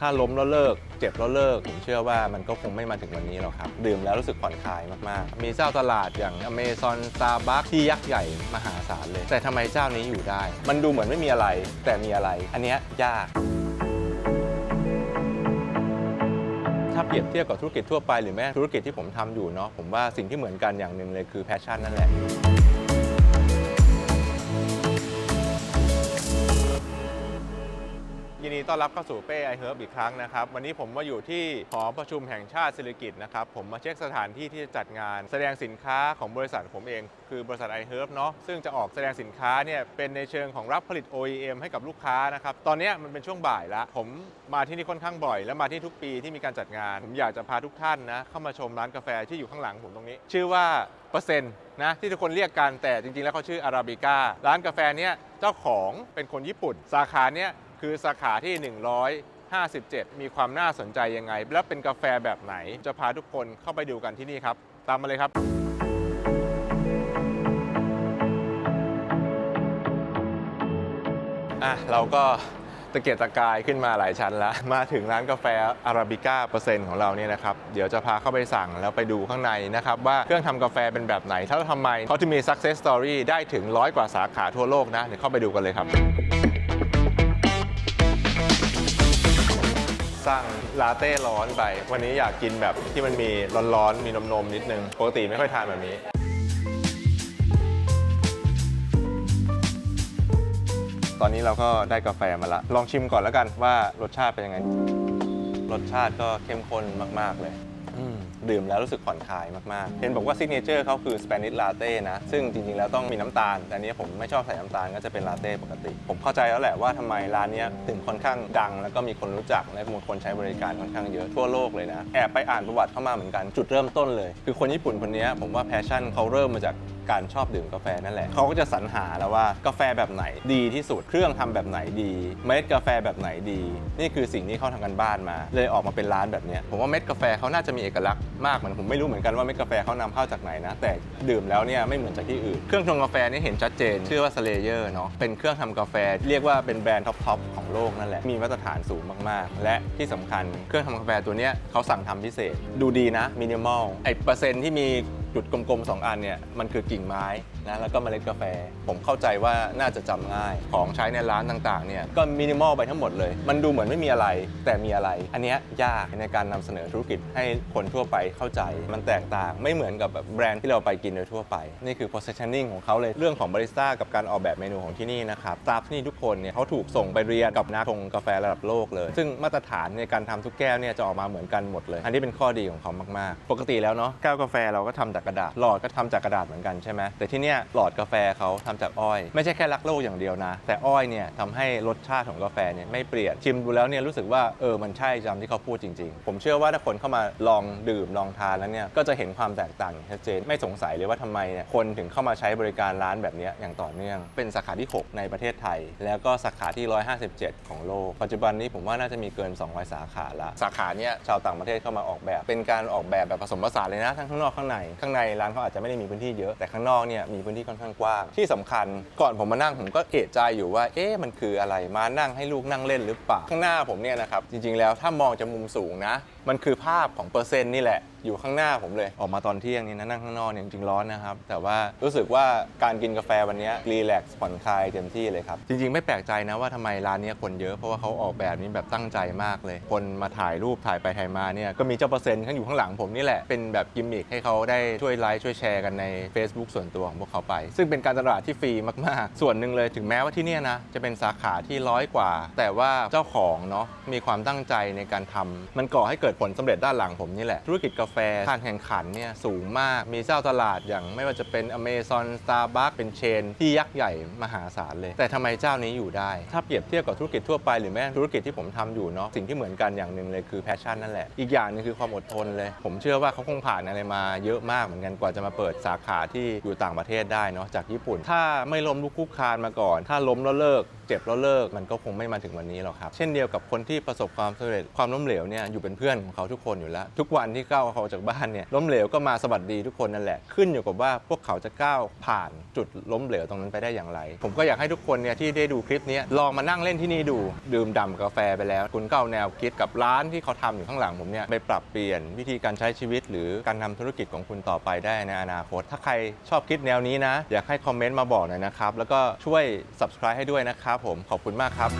ถ้าล้มแล้วเลิก เจ็บแล้วเลิก ผมเชื่อว่ามันก็คงไม่มาถึงวันนี้หรอกครับ ดื่มแล้วรู้สึกผ่อนคลายมาก ๆ มีเจ้าตลาดอย่าง Amazon Starbucks ที่ยักษ์ใหญ่มหาศาลเลย แต่ทำไมเจ้านี้อยู่ได้ มันดูเหมือนไม่มีอะไร แต่มีอะไร อันเนี้ยยากถ้าเปรียบเทียบกับธุรกิจทั่วไปหรือแม้ธุรกิจที่ผมทำอยู่เนาะผมว่าสิ่งที่เหมือนกันอย่างหนึ่งเลยคือแพชชั่นนั่นแหละ ยินดีต้อนรับเข้าสู่เป้ไอเฮิร์บอีกครั้งนะครับ วันนี้ผมมาอยู่ที่หอประชุมแห่งชาติศิริกิตนะครับ ผมมาเช็คสถานที่ที่จะจัดงาน แสดงสินค้าของบริษัทผมเอง คือบริษัทไอเฮิร์บเนาะซึ่งจะออกแสดงสินค้าเนี่ยเป็นในเชิงของรับผลิต OEM ให้กับลูกค้านะครับ ตอนนี้มันเป็นช่วงบ่ายแล้วผมมาที่นี่ค่อนข้างบ่อย และมาที่ทุกปีที่มีการจัดงาน ผมอยากจะพาทุกท่านนะเข้ามาชมร้านกาแฟที่อยู่ข้างหลังผมตรงนี้ ชื่อว่าเปอร์เซ็นต์นะที่ทุกคนเรียกกันแต่จริงๆ แล้วเขาชื่ออาราบิก้าร้านกาแฟเนี้ยเจ้าของเป็นคนญี่ปุ่น สาขาเนี้ย คือสาขาที่ 157 มีความน่าสนใจยังไง และเป็นกาแฟแบบไหน จะพาทุกคนเข้าไปดูกันที่นี่ครับ ตามมาเลยครับ อะ เราก็ตะเกียกตะกายขึ้นมาหลายชั้นแล้ว มาถึงร้านกาแฟอาราบิก้าเปอร์เซ็นต์ของเราเนี่ยนะครับ เดี๋ยวจะพาเข้าไปสั่งแล้วไปดูข้างในนะครับ ว่าเครื่องทำกาแฟเป็นแบบไหนถ้าทำไมเขาจะมี success story ได้ถึงร้อยกว่าสาขาทั่วโลกนะ เดี๋ยวเข้าไปดูกันเลยครับ สั่งลาเต้ร้อนไป วันนี้อยากกินแบบที่มันมีร้อนๆ มีนมๆ นิดนึง ปกติไม่ค่อยทานแบบนี้ ตอนนี้เราก็ได้กาแฟมาละ ลองชิมก่อนแล้วกันว่ารสชาติเป็นยังไง รสชาติก็เข้มข้นมาก ๆ เลย ดื่มแล้วรู้สึกผ่อนคลายมากๆ เห็นบอกว่าซิกเนเจอร์เขาคือสเปนิชลาเต้นะ ซึ่งจริงๆ แล้วต้องมีน้ำตาล แต่อันนี้ผมไม่ชอบใส่น้ำตาลก็จะเป็นลาเต้ปกติ ผมเข้าใจแล้วแหละว่าทำไมร้านนี้ถึงค่อนข้างดัง แล้วก็มีคนรู้จักและมีคนใช้บริการค่อนข้างเยอะทั่วโลกเลยนะ แอบไปอ่านประวัติเข้ามาเหมือนกันจุดเริ่มต้นเลย คือคนญี่ปุ่นคนนี้ผมว่าแพชชั่นเขาเริ่มมาจากการชอบดื่มกาแฟนั่นแหละเขาก็จะสรรหาแล้วว่ากาแฟแบบไหนดีที่สุดเครื่องทำแบบไหนดีเม็ดกาแฟแบบไหนดี นี่คือสิ่งที่เขาทำกันบ้านมา เลยออกมาเป็นร้านแบบนี้ผมว่าเม็ดกาแฟเขาน่าจะมีเอกลักษณ์มากเหมือนผมไม่รู้เหมือนกันว่าเม็ดกาแฟเขานำเข้าจากไหนนะ แต่ดื่มแล้วเนี่ยไม่เหมือนจากที่อื่น เครื่องชงกาแฟนี่เห็นชัดเจน ชื่อว่าสเลเยอร์เนาะเป็นเครื่องทำกาแฟ เรียกว่าเป็นแบรนด์ท็อปๆของโลกนั่นแหละมีมาตรฐานสูงมากๆ และที่สำคัญเครื่องทำกาแฟตัวเนี้ยเขาสั่งทำพิเศษ ดูดีนะมินิมอลไอเปอร์เซ็นต์ที่มีจุดกลมๆ 2 อันเนี่ยมันคือกิ่งไม้นะแล้วก็เมล็ดกาแฟ ผมเข้าใจว่าน่าจะจำง่าย ของใช้ในร้านต่างๆเนี่ยก็มินิมอลไปทั้งหมดเลย มันดูเหมือนไม่มีอะไรแต่มีอะไร อันนี้ยากในการนำเสนอธุรกิจให้คนทั่วไปเข้าใจ มันแตกต่างไม่เหมือนกับแบบแบรนด์ที่เราไปกินโดยทั่วไป นี่คือ positioning ของเขาเลยเรื่องของบาริสต้ากับการออกแบบเมนูของที่นี่นะครับสตาฟที่นี่ทุกคนเนี่ยเขาถูกส่งไปเรียนกับนักชงกาแฟระดับโลกเลย ซึ่งมาตรฐานในการทำทุกแก้วเนี่ยจะออกมาเหมือนกันหมดเลย อันนี้เป็นข้อดีของเขามากๆ ปกติแล้วเนาะแก้วกาแฟเราก็ทำจากกระดาษ หลอดก็ทำจากกระดาษเหมือนกันใช่ไหมแต่ที่เนี่ยหลอดกาแฟเขาทำจากอ้อย ไม่ใช่แค่รักโลกอย่างเดียวนะ แต่อ้อยเนี่ยทำให้รสชาติของกาแฟเนี่ยไม่เปลี่ยนชิมดูแล้วเนี่ยรู้สึกว่าเออมันใช่จำที่เขาพูดจริง ๆ ผมเชื่อว่าถ้าคนเข้ามาลองดื่มลองทานแล้วเนี่ยก็จะเห็นความแตกต่างชัดเจนไม่สงสัยเลยว่าทำไมเนี่ยคนถึงเข้ามาใช้บริการร้านแบบนี้อย่างต่อเนื่อง เป็นสาขาที่ 6 ในประเทศไทย แล้วก็สาขาที่ 157 ของโลก ปัจจุบันนี้ผมว่าน่าจะมีเกิน 200 สาขาละสาขาเนี้ยชาวต่างประเทศเข้ามาออกแบบ เป็นการออกแบบแบบผสมผสานเลยนะทั้งข้างนอกข้างในข้างางในร้านเขาอาจจะไม่ได้มีพื้นที่เยอะแต่ข้างนอกเนี่ยมีพื้นที่ค่อนข้างกว้าง ที่สำคัญก่อนผมมานั่งผมก็เอะใจอยู่ว่า เอ๊ะมันคืออะไรมานั่งให้ลูกนั่งเล่นหรือเปล่าข้างหน้าผมเนี่ยนะครับจริงๆแล้วถ้ามองจากมุมสูงนะ มันคือภาพของเปอร์เซ็นต์นี่แหละอยู่ข้างหน้าผมเลยออกมาตอนเที่ยงนี่นะนั่งข้างนอกเนี่ยจริงๆร้อนนะครับ แต่ว่ารู้สึกว่าการกินกาแฟวันนี้รีแลกซ์ผ่อนคลายเต็มที่เลยครับ จริงๆ ไม่แปลกใจนะว่าทำไมร้านนี้คนเยอะเพราะว่าเขาออกแบบนี้แบบตั้งใจมากเลย คนมาถ่ายรูปถ่ายไปถ่ายมาเนี่ยก็มีเจ้าเปอร์เซ็นต์ข้างอยู่ข้างหลังผมนี่แหละเป็นแบบกิมมิคให้เขาได้ช่วยไลค์ช่วยแชร์กันใน Facebook ส่วนตัวของพวกเขาไป ซึ่งเป็นการตลาดที่ฟรีมาก ๆ ส่วนหนึ่งเลยถึงแม้ว่าที่เนี่ยนะ จะเป็นสาขาที่ร้อยกว่า แต่ว่าเจ้าของเนาะมีความตั้งใจในการทำมันก่อให้เกิดผลสำเร็จด้านหลังผมนี่แหละ ธุรกิจกาแฟการแข่งขันเนี่ยสูงมากมีเจ้าตลาดอย่างไม่ว่าจะเป็น Amazon Starbucks เป็นเชน ที่ยักษ์ใหญ่มหาศาลเลย แต่ทำไมเจ้านี้อยู่ได้ ถ้าเปรียบเทียบกับธุรกิจทั่วไปหรือแม้ธุรกิจที่ผมทำอยู่เนาะสิ่งที่เหมือนกันอย่างหนึ่งเลยคือแพชชั่นนั่นแหละอีกอย่างนึงคือความอดทนเลย ผมเชื่อว่าเขาคงผ่านอะไรมาเยอะมากเหมือนกันกว่าจะมาเปิดสาขาที่อยู่ต่างประเทศได้เนาะจากญี่ปุ่น ถ้าไม่ล้มลุกคลุกคลานมาก่อน ถ้าล้มแล้วเลิก เจ็บแล้วเลิกมันก็คงไม่มาถึงวันนี้หรอกครับ เช่นเดียวกับคนที่ประสบความสำเร็จความล้มเหลวเนี่ยอยู่เป็นเพื่อนของเขาทุกคนอยู่แล้ว ทุกวันที่ก้าวเขาออกจากบ้านเนี่ยล้มเหลวก็มาสวัสดีทุกคนนั่นแหละขึ้นอยู่กับว่าพวกเขาจะก้าวผ่านจุดล้มเหลวตรงนั้นไปได้อย่างไร ผมก็อยากให้ทุกคนเนี่ยที่ได้ดูคลิปนี้ลองมานั่งเล่นที่นี่ดูดื่มด่ำกาแฟไปแล้ว คุณก็เอาแนวคิดกับร้านที่เขาทำอยู่ข้างหลังผมเนี่ยไปปรับเปลี่ยนวิธีการใช้ชีวิต หรือการทำธุรกิจของคุณต่อไปได้ในอนาคต ถ้าใครชอบคิดแนวนี้นะ อยากให้คอมเมนต์มาบอกหน่อยนะครับแล้วก็ช่วย subscribe ให้ด้วยนะครับผมขอบคุณมากครับ